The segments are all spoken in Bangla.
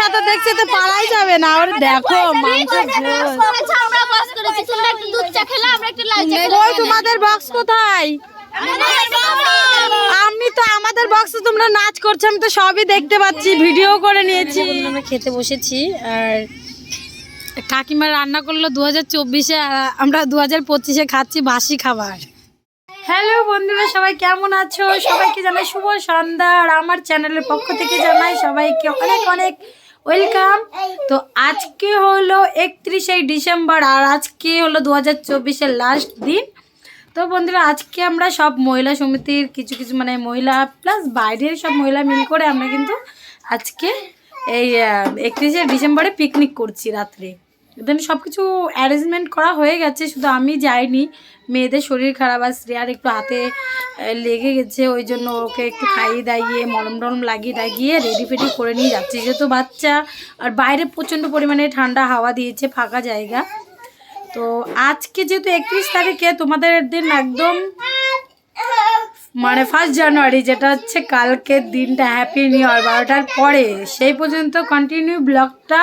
সাথে দেখছে তো পারাই যাবে না। ওর দেখো মাংসের ঝোল আমরা বস করেছি। তোমরা একটু দুধ চা খেলে আমরা একটু লাল চা খেলাম ওই তোমাদের বক্স কোথায়? আমি তো আমাদের বক্সে তোমরা নাচ করছ আমি তো সবই দেখতে পাচ্ছি ভিডিও করে নিয়েছি। আমরা খেতে বসেছি আর কাকিমা রান্না করল দু হাজার চব্বিশে আমরা দু হাজার পঁচিশে খাচ্ছি বাসি খাবার। হ্যালো বন্ধুরা সবাই কেমন আছো? সবাইকে জানাই শুভ সন্ধ্যা আর আমার চ্যানেলের পক্ষ থেকে জানাই সবাইকে অনেক অনেক ওয়েলকাম তো আজকে হলো একত্রিশে ডিসেম্বর আর আজকে হলো দু হাজার চব্বিশের লাস্ট দিন। তো বন্ধুরা আজকে আমরা সব মহিলা সমিতির কিছু কিছু মানে মহিলা প্লাস বাইরের সব মহিলা মিল করে আমরা কিন্তু আজকে এই একত্রিশে ডিসেম্বরে পিকনিক করছি রাত্রে। দেন সব কিছু অ্যারেঞ্জমেন্ট করা হয়ে গেছে, শুধু আমি যাইনি। মেয়েদের শরীর খারাপ, আর শ্রেয়ার একটু হাতে লেগে গেছে, ওই জন্য ওকে একটু খাইয়ে দাইয়ে মরম টরম লাগিয়ে দাগিয়ে রেডি ফেডি করে নিয়ে যাচ্ছি। যেহেতু বাচ্চা, আর বাইরে প্রচণ্ড পরিমাণে ঠান্ডা হাওয়া দিয়েছে, ফাঁকা জায়গা। তো আজকে যেহেতু একত্রিশ তারিখে, তোমাদের দিন একদম মানে ফার্স্ট জানুয়ারি যেটা হচ্ছে কালকের দিনটা হ্যাপি নিউ ইয়ার বারোটার পরে। সেই পর্যন্ত কন্টিনিউ ব্লগটা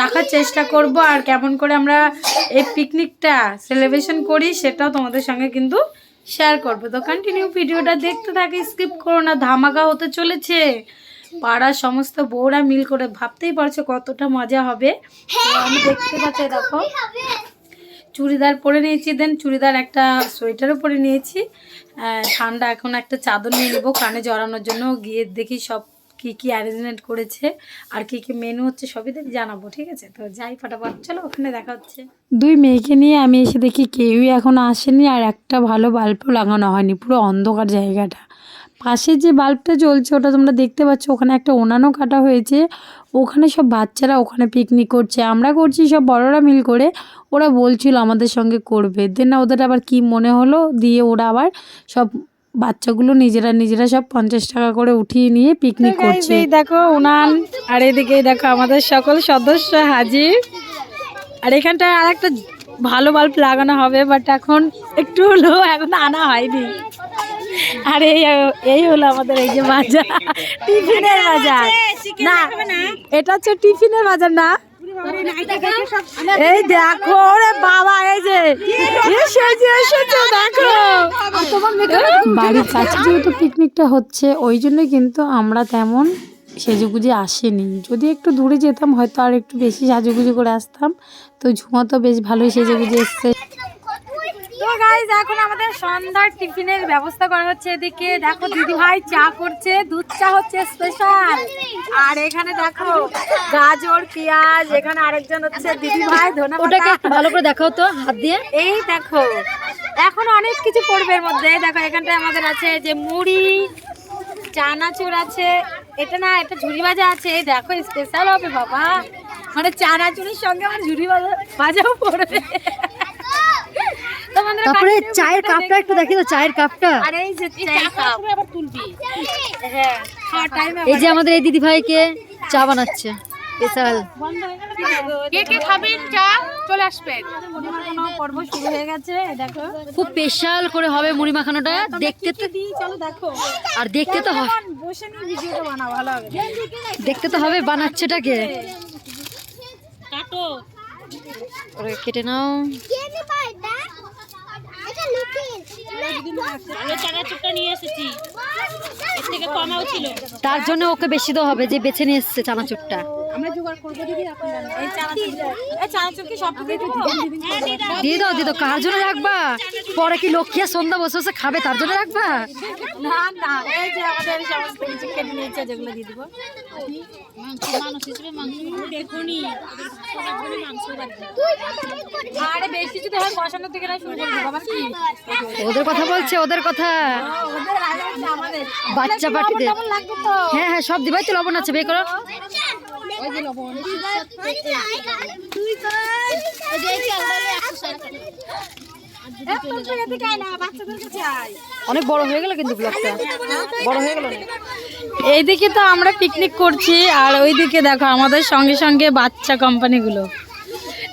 রাখার চেষ্টা করব আর কেমন করে আমরা এই পিকনিকটা সেলিব্রেশন করি, সেটাও তোমাদের সঙ্গে কিন্তু শেয়ার করব। তো কন্টিনিউ ভিডিওটা দেখতে থাকি স্কিপ করো না, ধামাকা হতে চলেছে। পাড়ার সমস্ত বউরা মিল করে, ভাবতেই পারছ কতটা মজা হবে। আমি দেখতে পাচ্ছি, দেখো। চুড়িদার পরে নিয়েছি দেন চুড়িদার একটা সোয়েটারও পরে নিয়েছি। ঠান্ডা এখন একটা চাদর নিয়ে নেব, কানে জড়ানোর জন্য। গিয়ে দেখি সব কি কি অ্যারেঞ্জমেন্ট করেছে, আর কি কি মেনু হচ্ছে, সবই দেখ জানাব, ঠিক আছে? তো যাই, ফটাফট চলো, ওখানে দেখা হচ্ছে। দুই মেয়েকে নিয়ে আমি এসে দেখি কেউই এখনও আসেনি, আর একটা ভালো বাল্বও লাগানো হয়নি, পুরো অন্ধকার জায়গাটা। পাশে যে বাল্বটা জ্বলছে ওটা তোমরা দেখতে পাচ্ছ ওখানে একটা ওনানও কাটা হয়েছে। ওখানে সব বাচ্চারা ওখানে পিকনিক করছে। আমরা করছি সব বড়রা মিল করে ওরা বলছিল আমাদের সঙ্গে করবে। দেন না ওদের আবার কি মনে হলো দিয়ে ওরা আবার সব বাচ্চাগুলো নিজেরা নিজেরা সব পঞ্চাশ টাকা করে উঠিয়ে নিয়ে পিকনিক করছে। দেখো উনান আর এদিকে দেখো আমাদের সকল সদস্য হাজির। আর এখানটায় আর একটা ভালো বাল্ব লাগানো হবে বাট এখন একটু হলো এখন আনা হয়নি। আর এই এই হলো আমাদের এই যে বাজার। টিফিনের বাজার। না এটা হচ্ছে টিফিনের বাজার না? এই দেখো রে বাবা এই যে। এসেছে এসেছে দেখো। বাড়ির কাছে যেহেতু পিকনিকটা হচ্ছে ওই জন্য কিন্তু আমরা তেমন সেজেগুজে আসেনি। যদি একটু দূরে যেতাম হয়তো আর একটু বেশি সাজুগুজু করে আসতাম। তো ঝুমা তো বেশ ভালোই সেজেগুজে এসছে। তো গাইজ এখন আমাদের সন্ধ্যার টিফিনের ব্যবস্থা করা হচ্ছে এদিকে। দেখো দিদি ভাই চা করছে দুধ চা হচ্ছে স্পেশাল আর এখানে দেখো গাজর পেঁয়াজ এখানে আরেকজন হচ্ছে দিদি ভাই ধনে ওটাকে ভালো করে দেখাও তো হাত দিয়ে। এই দেখো এখন অনেক কিছু পড়বে এর মধ্যে। দেখো এখানটায় আমাদের আছে যে মুড়ি চানাচুর আছে। এটা না এটা ঝুড়ি ভাজা আছে। দেখো স্পেশাল হবে বাবা। মানে চানাচুরের সঙ্গে আমার ঝুড়ি ভাজা ভাজাও পড়বে। তারপরে চায়ের কাপটা একটু দেখি তো চায়ের কাপটা। এই যে হ্যাঁ খাওয়ার টাইমে এই যে আমাদের এই দিদি ভাইকে চা বানাচ্ছে। স্পেশাল। কে কে খাবেন চা? চলে আসবেন। পর্ব শুরু হয়ে গেছে দেখো। খুব স্পেশাল করে হবে মুড়ি মাখানোটা দেখতে তো চলো দেখো। আর দেখতে তো হ- বসে নিয়ে ভিডিওটা বানাও ভালো হবে। দেখতে তো হবে বানাচ্ছেটাকে। কাটো। কেটে নাও চানাচুরটা নিয়ে এসেছি এর থেকে কমাও ছিল তার জন্য ওকে বেশি দেওয়া হবে যে বেছে নিয়ে এসছে চানাচুরটা। আমরা জোগাড় করব দিদি এখন এই চানাচুর এই চানাচুর কি সব দিয়ে দাও দিয়ে দাও কার জন্য রাখবা? পরে কি লক্ষ্মী আর সন্ধ্যা বসে বসে খাবে তার জন্য রাখবা? না না এই যে আমাদের সমস্ত কিছু কেটে নিয়েছে যেগুলো দিয়ে দিব। আরে বেশি যদি হয় বসানোর থেকে না শুরু করে দেবো কি? ওদের কথা বলছে ওদের কথা। আমাদের। বাচ্চা পার্টিদের কেমন লাগবে তো। হ্যাঁ হ্যাঁ সব দিবাই তো লবণ আছে বের করো। অনেক বড় হয়ে গেল কিন্তু বড় হয়ে গেল। এইদিকে তো আমরা পিকনিক করছি আর ওইদিকে দেখো আমাদের সঙ্গে সঙ্গে বাচ্চা কোম্পানিগুলো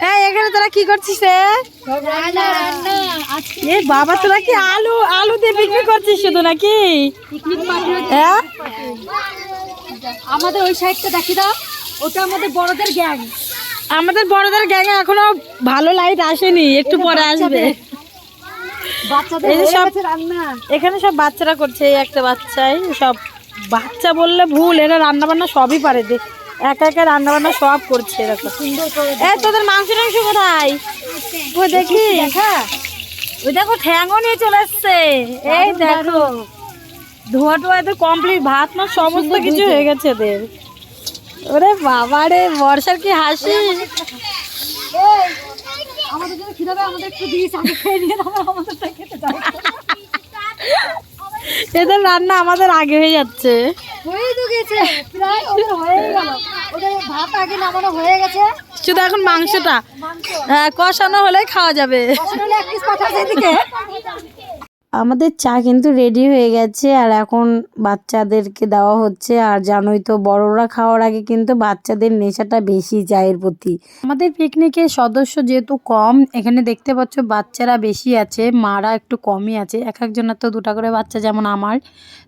এই এখানে তোরা কি করছিস রে? এ বাবা তোরা কি আলু আলু দিয়ে পিকনিক করছিস শুধু নাকি? হ্যাঁ? আমাদের ওই সাইডটা দেখি দাও। ওটা আমাদের বড়দের গ্যাং। আমাদের বড়দের গ্যাংয়ে এখনও ভালো লাইট আসেনি একটু পরে আসবে। এই এখানে সব বাচ্চারা করছে এই একটা বাচ্চাই সব বাচ্চা বললে ভুল এরা রান্না বান্না সবই পারে দে একা একা রান্না বান্না সব করছে এরকম সুন্দর তোদের মাংস টাংস কোথায়? ওই দেখি। দেখা। ওই দেখো ঠ্যাংও নিয়ে চলে এসছে। এই দেখো। ধোয়া টোয়া এদের কমপ্লিট ভাত না সমস্ত কিছু হয়ে গেছে এদের। ওরে বাবা রে বর্ষার কি হাসি? আমাদের জন্য খিদে আমাদের একটু দিস আগে খেয়ে নিয়ে তারপর আমাদেরটা খেতে দাও। এদের রান্না আমাদের আগে হয়ে যাচ্ছে। হয়ে তো গেছে প্রায় ওদের হয়ে গেল। ওদের ভাত আগে নামানো হয়ে গেছে। শুধু এখন মাংসটা। হ্যাঁ কষানো হলে খাওয়া যাবে। এক পিস আমাদের চা কিন্তু রেডি হয়ে গেছে আর এখন বাচ্চাদেরকে দেওয়া হচ্ছে। আর জানোই তো, বড়রা খাওয়ার আগে কিন্তু বাচ্চাদের নেশাটা বেশি চায়ের প্রতি। আমাদের পিকনিকের সদস্য যেহেতু কম, এখানে দেখতে পাচ্ছ বাচ্চারা বেশি আছে, মারা একটু কমই আছে। এক একজনের তো দুটা করে বাচ্চা যেমন আমার।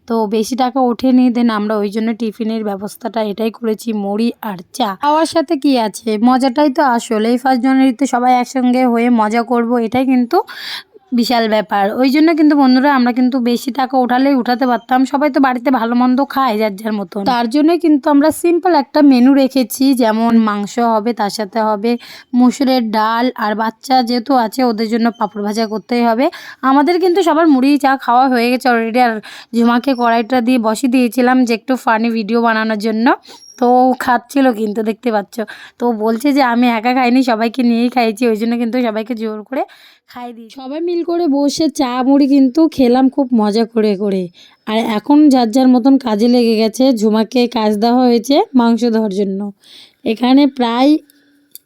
তো বেশি টাকা ওঠেনি দেন আমরা ওই জন্য টিফিনের ব্যবস্থাটা এটাই করেছি, মুড়ি আর চা। খাওয়ার সাথে কি আছে? মজাটাই তো আসল এই ফার্স্ট জানুয়ারিতে সবাই একসঙ্গে হয়ে মজা করব, এটাই কিন্তু বিশাল ব্যাপার। ওই জন্য কিন্তু বন্ধুরা আমরা কিন্তু বেশি টাকা উঠালেই উঠাতে পারতাম। সবাই তো বাড়িতে ভালো মন্দ খায় যার যার মতন। তার জন্য কিন্তু আমরা সিম্পল একটা মেনু রেখেছি, যেমন মাংস হবে, তার সাথে হবে মুসুরের ডাল। আর বাচ্চা যেহেতু আছে, ওদের জন্য পাঁপড় ভাজা করতেই হবে। আমাদের কিন্তু সবার মুড়ি চা খাওয়া হয়ে গেছে অলরেডি আর ঝুমাকে কড়াইটা দিয়ে বসিয়ে দিয়েছিলাম যে একটু ফানি ভিডিও বানানোর জন্য। তো ও খাচ্ছিলো কিন্তু, দেখতে পাচ্ছ। তো বলছে যে, আমি একা খাইনি, সবাইকে নিয়েই খাইছি, ওই জন্য কিন্তু সবাইকে জোর করে খাই দিই সবাই মিল করে বসে চা মুড়ি কিন্তু খেলাম খুব মজা করে করে। আর এখন যার যার মতন কাজে লেগে গেছে, ঝুমাকে কাজ দেওয়া হয়েছে মাংস দেওয়ার জন্য। এখানে প্রায়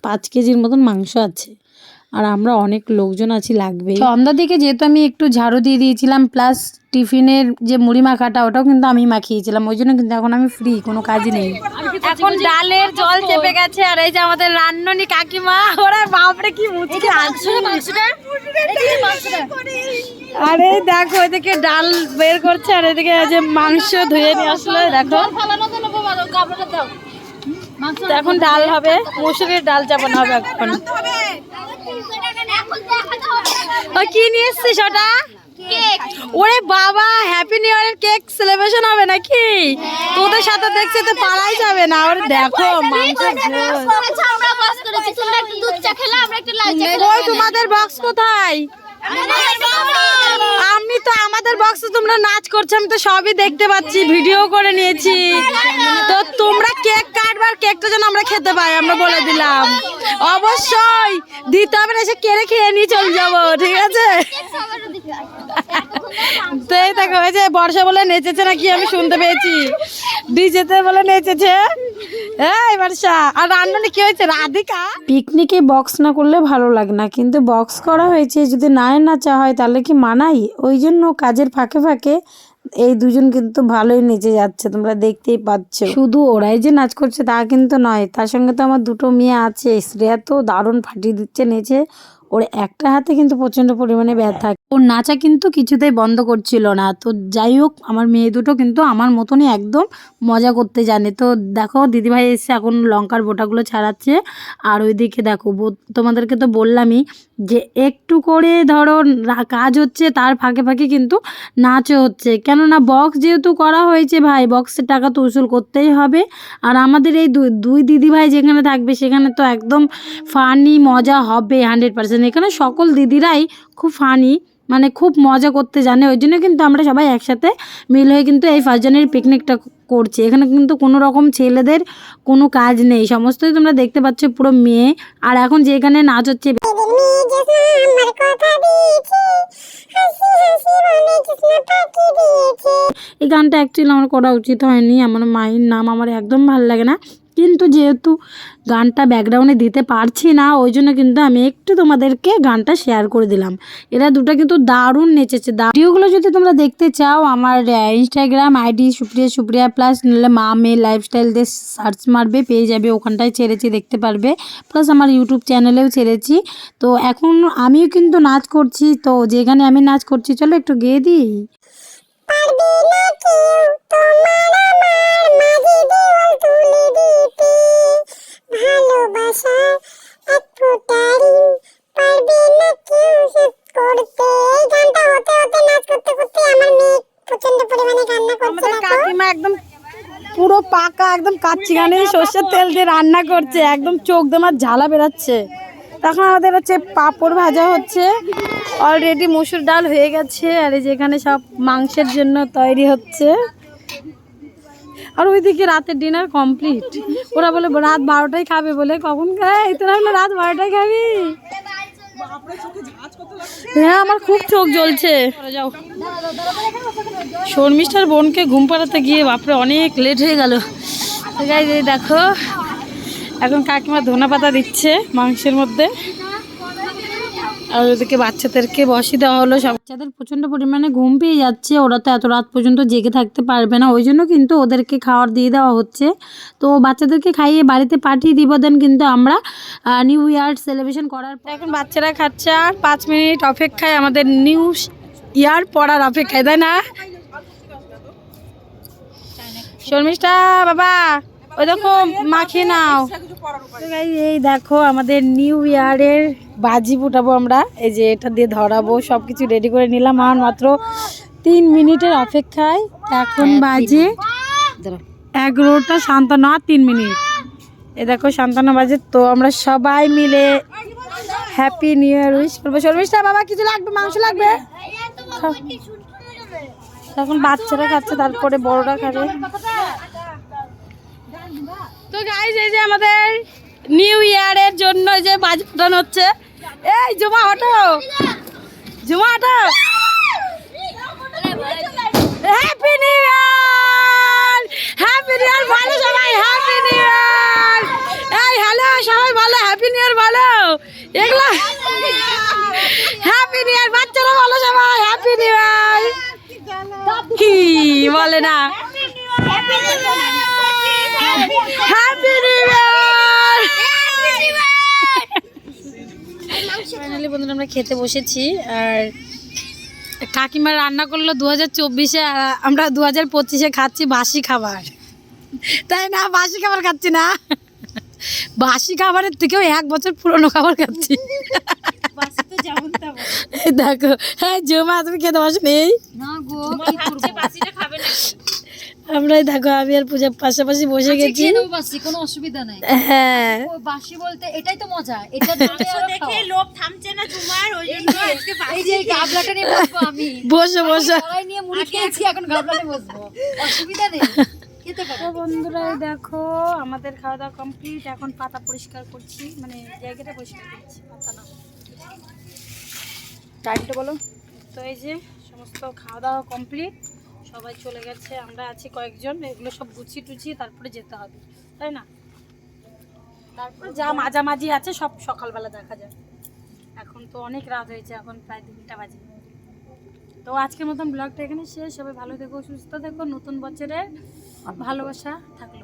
পাঁচ কেজির মতন মাংস আছে। আর আমরা অনেক লোকজন আছি লাগবে সন্ধ্যার দিকে যেহেতু আমি একটু ঝাড়ু দিয়ে দিয়েছিলাম প্লাস টিফিনের যে মুড়ি মাখাটা ওটাও কিন্তু আমি মাখিয়েছিলাম। ওই জন্য কিন্তু এখন আমি ফ্রি কোনো কাজই নেই। এখন ডালের জল চেপে গেছে আর এই যে আমাদের রান্ননি কাকিমা ওরা বাপরে কি মুচকি আরে দেখো এদিকে ডাল বের করছে আর এদিকে এই যে মাংস ধুয়ে নিয়ে আসলো দেখো। এখন ডাল হবে মুসুরির ডাল চাপানো হবে এখন। কি নিয়ে এসছিস ওটা? ওরে বাবা হ্যাপি নিউ ইয়ারের কেক সেলিব্রেশন হবে নাকি? তোদের সাথে দেখছি তো পালাই যাবে না। ওরে দেখো খেলাম ওই তোমাদের বক্স কোথায়? আমি তো আমাদের বক্সে তোমরা নাচ করছ আমি তো সবই দেখতে পাচ্ছি ভিডিও করে নিয়েছি। কেকটা যেন আমরা খেতে পাই, আমরা বলে দিলাম। অবশ্যই, দিতে হবে এসে কেড়ে খেয়ে নিয়ে চলে যাব, ঠিক আছে? তো এই দেখো ওই যে বর্ষা বলে নেচেছে নাকি আমি শুনতে পেয়েছি। ডিজেতে বলে নেচেছে। এই বর্ষা, আর রান্নাটা কি হয়েছে? রাধিকা? পিকনিকে বক্স না করলে ভালো লাগে না, কিন্তু বক্স করা হয়েছে, যদি না নাচা হয়, তাহলে কি মানাই? ওই জন্য কাজের ফাঁকে ফাঁকে এই দুজন কিন্তু ভালোই নেচে যাচ্ছে, তোমরা দেখতেই পাচ্ছ। শুধু ওরাই যে নাচ করছে তা কিন্তু নয়, তার সঙ্গে তো আমার দুটো মেয়ে আছে, শ্রেয়া তো দারুণ ফাটিয়ে দিচ্ছে নেচে। ওর একটা হাতে কিন্তু প্রচণ্ড পরিমাণে ব্যথা ওর নাচা কিন্তু কিছুতেই বন্ধ করছিল না। তো যাই হোক, আমার মেয়ে দুটো কিন্তু আমার মতনই একদম মজা করতে জানে। তো দেখো, দিদিভাই এসে এখন লঙ্কার বোটাগুলো ছাড়াচ্ছে। আর ওইদিকে দেখো তোমাদেরকে তো বললামই যে একটু করে ধরো কাজ হচ্ছে, তার ফাঁকে ফাঁকে কিন্তু নাচও হচ্ছে। কেননা বক্স যেহেতু করা হয়েছে ভাই বক্সের টাকা তো উসুল করতেই হবে। আর আমাদের এই দুই দুই দিদিভাই যেখানে থাকবে, সেখানে তো একদম ফানি মজা হবে হান্ড্রেড পার্সেন্ট এখানে সকল দিদিরাই খুব ফানি মানে খুব মজা করতে জানে ওই জন্য কিন্তু আমরা সবাই একসাথে মিল হয়ে কিন্তু এই ফার্স্ট জানুয়ারির পিকনিকটা করছি। এখানে কিন্তু কোনো রকম ছেলেদের কোনো কাজ নেই। সমস্তই তোমরা দেখতে পাচ্ছ পুরো মেয়ে। আর এখন যেখানে নাচ হচ্ছে এই গানটা অ্যাকচুয়ালি আমার করা উচিত হয়নি। আমার মায়ের নাম আমার একদম ভালো লাগে না। কিন্তু যেহেতু গানটা ব্যাকগ্রাউন্ডে দিতে পারছি না, ওই জন্য কিন্তু আমি একটু তোমাদেরকে গানটা শেয়ার করে দিলাম। এরা দুটো কিন্তু দারুণ নেচেছে। ভিডিওগুলো যদি তোমরা দেখতে চাও, আমার Instagram ID Supriya Supriya plus নাহলে মা মেয়ে লাইফস্টাইল দিয়ে সার্চ মারবে, পেয়ে যাবে, ওখানটায় ছেড়েছি, দেখতে পারবে। প্লাস আমার ইউটিউব চ্যানেলেও ছেড়েছি। তো এখন আমিও কিন্তু নাচ করছি। তো যেখানে আমি নাচ করছি, চলো একটু গেয়ে দিই। পুরো পাকা একদম কাচ্চি গানে সর্ষের তেল দিয়ে রান্না করছে একদম চোখ তোমার ঝালা বেরাচ্ছে। তখন আমাদের হচ্ছে পাঁপড় ভাজা হচ্ছে। অলরেডি মসুর ডাল হয়ে গেছে, আর এই যেখানে সব মাংসের জন্য তৈরি হচ্ছে। আর ওইদিকে রাতের ডিনার কমপ্লিট ওরা বলে, রাত বারোটায় খাবে বলে। কখন খায়? তোরা হলো রাত বারোটায় খাবি? হ্যাঁ আমার খুব চোখ জ্বলছে। যাও শর্মিষ্ঠার বোনকে ঘুম পাড়াতে গিয়ে বাপরে অনেক লেট হয়ে গেল। দেখো, এখন কাকিমা ধনা পাতা দিচ্ছে মাংসের মধ্যে। আর ওদেরকে বাচ্চাদেরকে বসি দেওয়া হলো। সব বাচ্চাদের প্রচণ্ড পরিমাণে ঘুম পেয়ে যাচ্ছে। ওরা তো এত রাত পর্যন্ত জেগে থাকতে পারবে না। ওই জন্য কিন্তু ওদেরকে খাওয়ার দিয়ে দেওয়া হচ্ছে। তো বাচ্চাদেরকে খাইয়ে বাড়িতে পাঠিয়ে দিব দেন কিন্তু আমরা নিউ ইয়ার সেলিব্রেশন করার পর। এখন বাচ্চারা খাচ্ছে আর পাঁচ মিনিট অপেক্ষায় আমাদের নিউ ইয়ার পড়ার অপেক্ষায়, তাই না? শর্মিষ্ঠা, বাবা। ওই দেখো মাখিয়ে নাও। এই দেখো আমাদের নিউ ইয়ারের বাজি ফুটাবো আমরা। এই যে এটা দিয়ে ধরাবো সব কিছু রেডি করে নিলাম। আর মাত্র তিন মিনিটের অপেক্ষায় এখন বাজে এগারোটা সান্তান্ন আর তিন মিনিট। এ দেখো সান্তান্ন বাজে তো আমরা সবাই মিলে হ্যাপি নিউ ইয়ার উইশ করব। শর্মিষ্ঠা বাবা কিছু লাগবে? মাংস লাগবে? এখন বাচ্চারা খাচ্ছে তারপরে বড়রা খাবে। গাইজ এই যে আমাদের নিউ ইয়ারের জন্য যে বাজি ফুটানো হচ্ছে। এই, জুমা হটো জুমা হটো happy new year happy new year ভালো সবাই হ্যাপি নিউ ইয়ার এই হ্যালো সবাই ভালো হ্যাপি নিউ ইয়ার ভালো। এগুলো হ্যাপি নিউ ইয়ার বাচ্চারা ভালো সবাই হ্যাপি নিউ ইয়ার কি বলে না? হ্যাপি নিউ ইয়ার ফাইনালি বন্ধুরা আমরা খেতে বসেছি আর কাকিমা রান্না করল দু হাজার চব্বিশে আমরা দু হাজার পঁচিশে খাচ্ছি বাসি খাবার। তাই না? বাসি খাবার খাচ্ছি না? বাসি খাবারের থেকেও এক বছর পুরনো খাবার খাচ্ছি। দেখো হ্যাঁ জমা তুমি খেতে বসে নেই না গো আমরা এই দেখো আমি আর পূজার পাশাপাশি বসে গেছি। বাসি কোনো অসুবিধা নেই। হ্যাঁ। ও বাসি বলতে এটাই তো মজা এটা দেখে লোক থামছে না তোমার ওই জন্য এই যে গাবলাটা নিয়ে বসবো আমি। বসে বসে। কড়াই নিয়ে মুড়ি খেয়েছি এখন গাবলা নিয়ে বসবো। অসুবিধা নেই। বন্ধুরা দেখো আমাদের খাওয়া দাওয়া কমপ্লিট এখন পাতা পরিষ্কার করছি মানে জায়গাটা পরিষ্কার করছি পাতা না। টাইমটা বলো। তো এই যে সমস্ত খাওয়া দাওয়া কমপ্লিট সবাই চলে গেছে, আমরা আছি কয়েকজন, এগুলো সব গুছিয়ে টুছিয়ে তারপরে যেতে হবে, তাই না? তারপরে যা মাঝামাঝি আছে সব সকালবেলা দেখা যায় এখন তো অনেক রাত হয়েছে, এখন প্রায় তিনটা বাজে। তো আজকের মতন ব্লগটা এখানে শেষ, সবাই ভালো থেকো, সুস্থ থেকো, নতুন বছরের ভালোবাসা থাকল।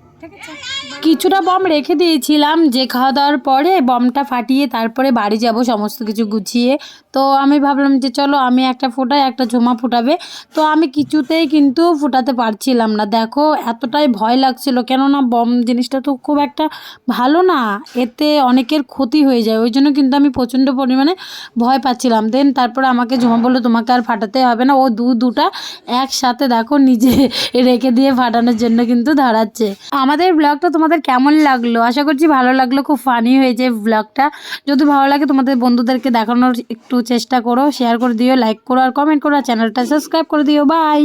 কিছুটা বম রেখে দিয়েছিলাম, যে খাওয়া দাওয়ার পরে বমটা ফাটিয়ে তারপরে বাড়ি যাব সমস্ত কিছু গুছিয়ে। তো আমি ভাবলাম যে চলো আমি একটা ফোটাই, একটা ঝোমা ফুটাবে। তো আমি কিছুতেই কিন্তু ফুটাতে পারছিলাম না। দেখো, এতটাই ভয় লাগছিল। কেননা বম জিনিসটা তো খুব একটা ভালো না, এতে অনেকের ক্ষতি হয়ে যায়। ওই জন্য কিন্তু আমি প্রচণ্ড পরিমাণে ভয় পাচ্ছিলাম। দেন তারপরে আমাকে ঝুমা বলল, তোমাকে আর ফাটাতে হবে না। ও দু দুটা একসাথে দেখো নিজে রেখে দিয়ে ফাটানোর জন্য কিন্তু ধরাচ্ছে আমাদের ব্লগটা তোমাদের কেমন লাগল? আশা করছি ভালো লাগল, খুব ফানি হয়েছে ব্লগটা যদি ভালো লাগে তোমাদের বন্ধুদেরকে দেখানোর একটু চেষ্টা করো শেয়ার করে দিও লাইক করো আর কমেন্ট করো আর চ্যানেলটা সাবস্ক্রাইব করে দিও। বাই